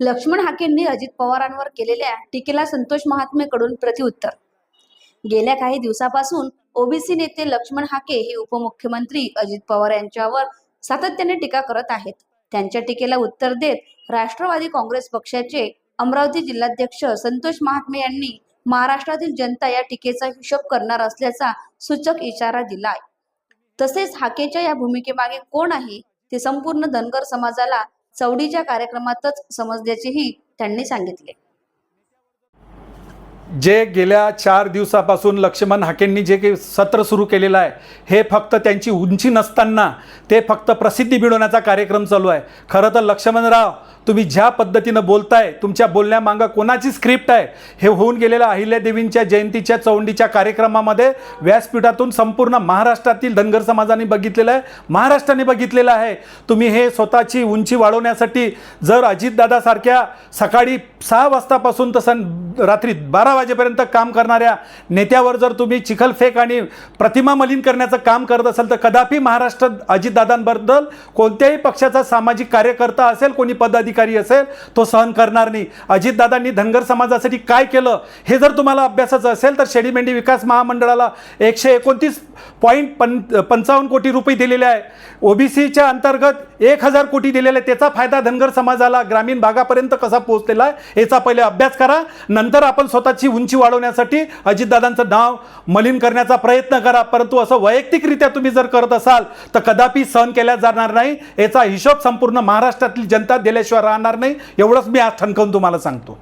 लक्ष्मण हाकेंनी अजित पवारांवर केलेल्या टीकेला संतोष महात्मेकडून प्रतिउत्तर गेल्या काही दिवसापासून ओबीसी नेते लक्ष्मण हाके हे उपमुख्यमंत्री अजित पवार यांच्यावर सातत्याने टीका करत आहेत. त्यांच्या टीकेला उत्तर देत राष्ट्रवादी काँग्रेस पक्षाचे अमरावती जिल्हाध्यक्ष संतोष महात्मे यांनी महाराष्ट्रातील जनता या टीकेचा हिशोब करणार असल्याचा सूचक इशारा दिलाय. तसेच हाकेच्या या भूमिकेमागे कोण आहे? ते संपूर्ण धनगर समाजाला चवडीच्या कार्यक्रमातच समजल्याचेही त्यांनी सांगितले. जे गेल्या चार दिवसापासून लक्ष्मण हाकेंनी जे काही सत्र सुरू केलेलं आहे हे फक्त त्यांची उंची नसताना ते फक्त प्रसिद्धी मिळवण्याचा कार्यक्रम चालू आहे. खरं तर लक्ष्मणराव तुम्ही ज्या पद्धतीनं बोलताय तुमच्या बोलण्यामागं कोणाची स्क्रिप्ट आहे हे होऊन गेलेल्या अहिल्यादेवींच्या जयंतीच्या चौंडीच्या कार्यक्रमामध्ये व्यासपीठातून संपूर्ण महाराष्ट्रातील धनगर समाजाने बघितलेलं आहे. महाराष्ट्राने बघितलेलं आहे. तुम्ही हे स्वतःची उंची वाढवण्यासाठी जर अजितदादासारख्या सकाळी सहा वाजतापासून तसं रात्री बारा वाजेपर्यंत काम करणाऱ्या नेत्यावर जर तुम्ही चिखलफेक आणि प्रतिमा मलिन करण्याचं काम करत असाल तर कदापि महाराष्ट्र अजितदादांबद्दल कोणत्याही पक्षाचा सामाजिक कार्यकर्ता असेल कोणी पदाधिकारी असेल तो सहन करणार नाही. अजितदादांनी धनगर समाजासाठी काय केलं हे जर तुम्हाला अभ्यासाचं असेल तर शेडीमेंढी विकास महामंडळाला एकशे एकोणतीस पॉईंट पं पंचावन्न कोटी रुपये दिलेले आहे. ओबीसीच्या अंतर्गत एक हजार कोटी दिलेले आहे त्याचा फायदा धनगर समाजाला ग्रामीण भागापर्यंत कसा पोहोचलेला आहे याचा पहिले अभ्यास करा. नंतर आपण स्वतःची उंची वाढवण्यासाठी अजितदादांचं नाव मलिन करण्याचा प्रयत्न करा. परंतु असं वैयक्तिकरित्या तुम्ही जर करत असाल तर कदापि सहन केल्या जाणार नाही. याचा हिशोब संपूर्ण महाराष्ट्रातली जनता दिल्याशिवाय राहणार नाही. एवढंच मी आज ठणकावून तुम्हाला सांगतो.